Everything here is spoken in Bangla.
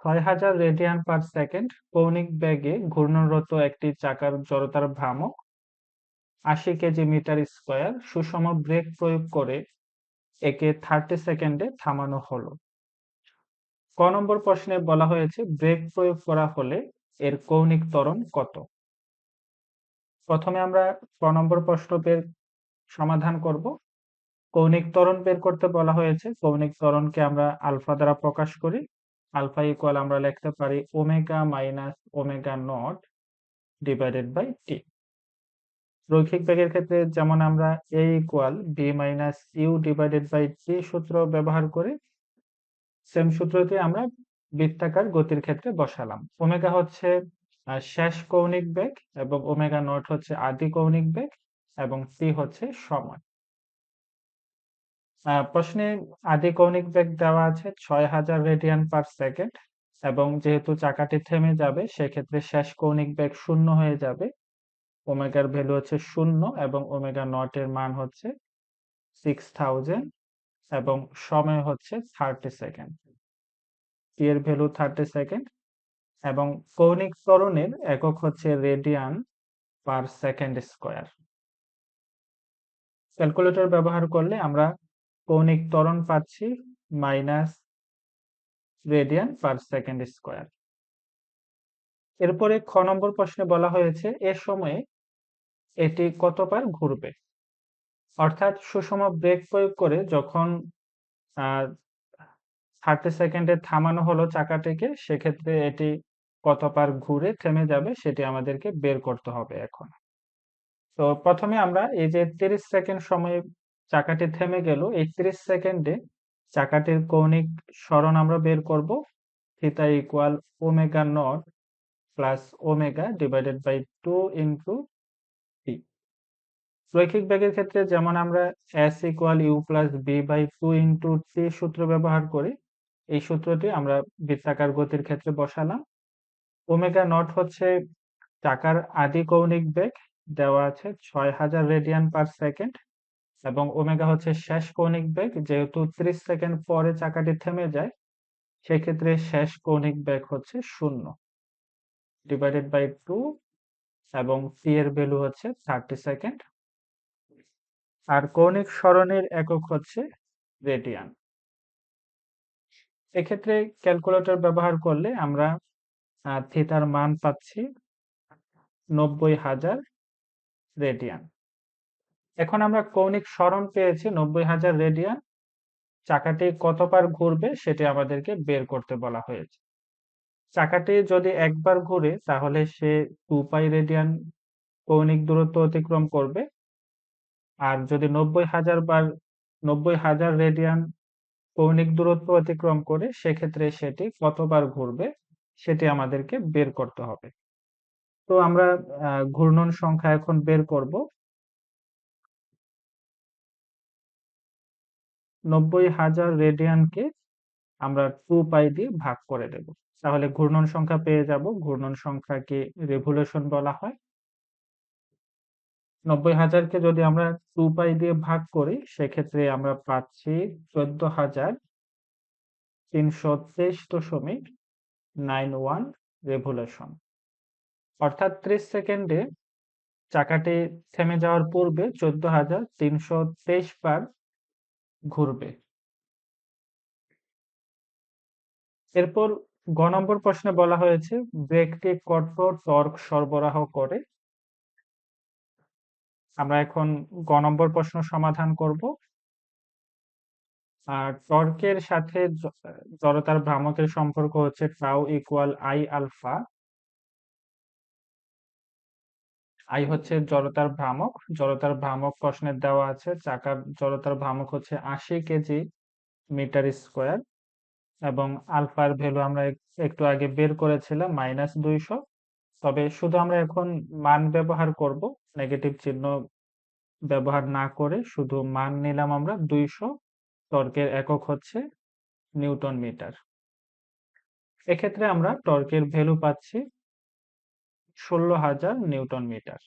ছয় হাজার রেডিয়ান পার সেকেন্ড কৌণিক বেগে ঘূর্ণনরত একটি চাকার জড়তার ভ্রামক আশি কেজি মিটার স্কয়ার সুষম ব্রেক প্রয়োগ করে একে থার্টি সেকেন্ডে থামানো হলো। ক নম্বর প্রশ্নে বলা হয়েছে, ব্রেক প্রয়োগ করা হলে এর কৌণিক ত্বরণ কত? প্রথমে আমরা ক নম্বর প্রশ্ন বের, সমাধান করব। কৌণিক ত্বরণ বের করতে বলা হয়েছে, কৌণিক ত্বরণকে আমরা আলফা দ্বারা প্রকাশ করি। আলফা ইকুয়াল আমরা লিখতে পারি omega minus omega nought divided by t রৈখিক বেগের ক্ষেত্রে যেমন আমরা a equal v minus u divided by t সূত্র ব্যবহার করি সেম সূত্রটি আমরা বৃত্তাকার গতির ক্ষেত্রে বসালাম। ওমেগা হচ্ছে শেষ কৌণিক বেগ এবং ওমেগা নট হচ্ছে আদি কৌণিক বেগ এবং সি হচ্ছে সময় প্রশ্নে আদি কৌণিক বেগ দেওয়া আছে ছয় হাজার রেডিয়ান পার সেকেন্ড এবং যেহেতু চাকাটি থেমে যাবে, সেক্ষেত্রে শেষ কৌণিক বেগ শূন্য হয়ে যাবে। ওমেগার ভ্যালু হচ্ছে শূন্য এবং ওমেগা নট এর মান হচ্ছে সিক্স থাউজেন্ড এবং সময় হচ্ছে থার্টি সেকেন্ড টি এর ভ্যালু থার্টি সেকেন্ড এবং কৌণিক ত্বরণের একক হচ্ছে radian per second square calculator ব্যবহার করলে আমরা কৌণিক ত্বরণ পাচ্ছি minus radian per second square এরপরে খ নম্বর প্রশ্নে বলা হয়েছে, এ সময়ে এটি কতবার ঘুরবে? অর্থাৎ সুষম ব্রেক প্রয়োগ করে যখন থার্টি সেকেন্ডে থামানো হলো চাকাটিকে, সেক্ষেত্রে এটি কতবার ঘুরে থেমে যাবে সেটি আমাদেরকে বের করতে হবে এখন। তো প্রথমে আমরা এই যে তিরিশ সেকেন্ড সময় চাকাটি থেমে গেল। একত্রিশ সেকেন্ডে চাকাটির কৌণিক সরণ আমরা বের করব। Theta equal omega nought plus omega divided by two into t রৈখিক বেগের ক্ষেত্রে যেমন আমরা s equal u plus v by two into t সূত্র ব্যবহার করি, এই সূত্রটি আমরা বৃত্তাকার গতির ক্ষেত্রে বসালাম। ওমেগা নট হচ্ছে চাকার আদি কৌণিক বেগ, দেওয়া আছে ছয় হাজার রেডিয়ান পার সেকেন্ড। এবং ওমেগা হচ্ছে শেষ কৌণিক বেগ, যেহেতু ত্রিশ সেকেন্ড পরে চাকাটি থেমে যায়, সেক্ষেত্রে শেষ কৌণিক বেগ হচ্ছে শূন্য ডিভাইডেড বাই টু এবং সি এর ভ্যালু হচ্ছে থার্টি সেকেন্ড আর কৌণিক সরণের একক হচ্ছে রেডিয়ান এক্ষেত্রে ক্যালকুলেটর ব্যবহার করলে আমরা থিতার মান পাচ্ছি নব্বই হাজার রেডিয়ান এখন আমরা কৌণিক সরণ পেয়েছি নব্বই হাজার রেডিয়ান। চাকাটি কতবার ঘুরবে সেটি আমাদেরকে বের করতে বলা হয়েছে। চাকাটি যদি একবার ঘুরে তাহলে সে টু পাই রেডিয়ান কৌণিক দূরত্ব অতিক্রম করবে। আর যদি নব্বই হাজার বার নব্বই হাজার রেডিয়ান কৌণিক দূরত্ব অতিক্রম করে সেক্ষেত্রে সেটি কতবার ঘুরবে সেটি আমাদেরকে বের করতে হবে। তো আমরা ঘূর্ণন সংখ্যা এখন বের করব। নব্বই হাজার রেডিয়ানকে আমরা টু পাই দিয়ে ভাগ করে দেব। তাহলে ঘূর্ণন সংখ্যা পেয়ে যাব, ঘূর্ণন সংখ্যাকে রেভুলেশন বলা হয়। নব্বই হাজারকে যদি আমরা টু পাই দিয়ে ভাগ করি, সেক্ষেত্রে আমরা পাচ্ছি চোদ্দ হাজার তিনশো তেইশ দশমিক নাইন ওয়ান রেভুলেশন অর্থাৎ ত্রিশ সেকেন্ডে চাকাটি থেমে যাওয়ার পূর্বে চোদ্দ হাজার তিনশো তেইশ বার ঘুরবে। এরপর গ নম্বর প্রশ্নে বলা হয়েছে ব্রেকটি কত টর্ক সরবরাহ করে। আমরা এখন গ নম্বর প্রশ্ন সমাধান করব। আর টর্কের সাথে জড়তার ভ্রামকের সম্পর্ক হচ্ছে tau equal I alpha I হচ্ছে জড়তার ভ্রামক। জড়তার ভ্রামক প্রশ্নের দেওয়া আছে চাকার জড়তার ভ্রামক হচ্ছে আশি কেজি মিটার স্কোয়ার এবং আলফার ভ্যালু আমরা একটু আগে বের করেছিলাম, মাইনাস দুইশো। তবে শুধু আমরা এখন মান ব্যবহার করব, নেগেটিভ চিহ্ন ব্যবহার না করে শুধু মান নিলাম আমরা দুইশো, টর্কের একক হচ্ছে নিউটন মিটার। এক্ষেত্রে আমরা টর্কের ভ্যালু পাচ্ছি ষোলো হাজার নিউটন মিটার।